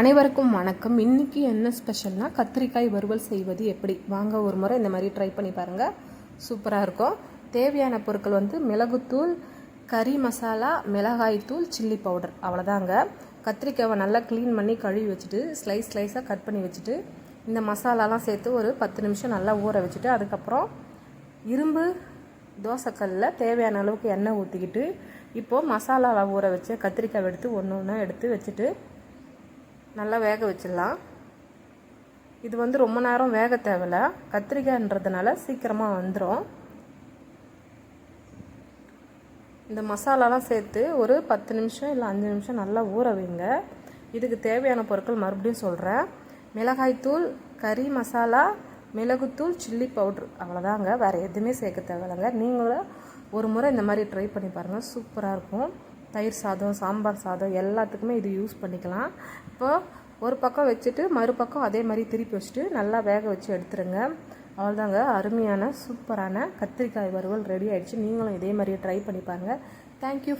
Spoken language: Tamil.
அனைவருக்கும் வணக்கம். இன்னைக்கு என்ன ஸ்பெஷல்னா கத்திரிக்காய் வறுவல் செய்வது எப்படி? வாங்க ஒரு முறை இந்த மாதிரி ட்ரை பண்ணி பாருங்கள் சூப்பராக இருக்கும். தேவையான பொருட்கள் வந்து மிளகுத்தூள் கறி மசாலா மிளகாய் தூள் சில்லி பவுடர் அவ்வளோதாங்க கத்திரிக்காவை நல்லா க்ளீன் பண்ணி கழுவி வச்சுட்டு ஸ்லைஸ் ஸ்லைஸாக கட் பண்ணி வச்சுட்டு இந்த மசாலாலாம் சேர்த்து ஒரு பத்து நிமிஷம் நல்லா ஊற வச்சுட்டு அதுக்கப்புறம் இரும்பு தோசைக்கல்லில் தேவையான அளவுக்கு எண்ணெய் ஊற்றிக்கிட்டு இப்போது மசாலாவை ஊற வச்சு கத்திரிக்காய் எடுத்து ஒன்று ஒன்றா எடுத்து வச்சுட்டு நல்லா வேக வச்சிடலாம். இது வந்து ரொம்ப நேரம் வேக தேவையில்ல. கத்திரிக்காய்ன்றதுனால சீக்கிரமாக வந்துடும் இந்த மசாலாலாம் சேர்த்து ஒரு பத்து நிமிஷம் இல்லை அஞ்சு நிமிஷம் நல்லா ஊற வைங்க. இதுக்கு தேவையான பொருட்கள் மறுபடியும் சொல்கிறேன் மிளகாய்த்தூள் கறி மசாலா மிளகுத்தூள் சில்லி பவுட்ரு. அவ்வளோதாங்க வேறு எதுவுமே சேர்க்க தேவையில்லைங்க. நீங்களும் ஒரு முறை இந்த மாதிரி ட்ரை பண்ணி பாருங்கள் சூப்பராக இருக்கும். தயிர் சாதம் சாம்பார் சாதம் எல்லாத்துக்குமே இது யூஸ் பண்ணிக்கலாம். இப்போ ஒரு பக்கம் வச்சுட்டு மறுபக்கம் அதே மாதிரி திருப்பி வச்சுட்டு நல்லா வேக வச்சு எடுத்துருங்க. அவ்வளோதாங்க அருமையான சூப்பரான கத்திரிக்காய் வறுவல் ரெடி ஆகிடுச்சு நீங்களும் இதே மாதிரியே ட்ரை பண்ணி பாருங்கள் தேங்க்யூ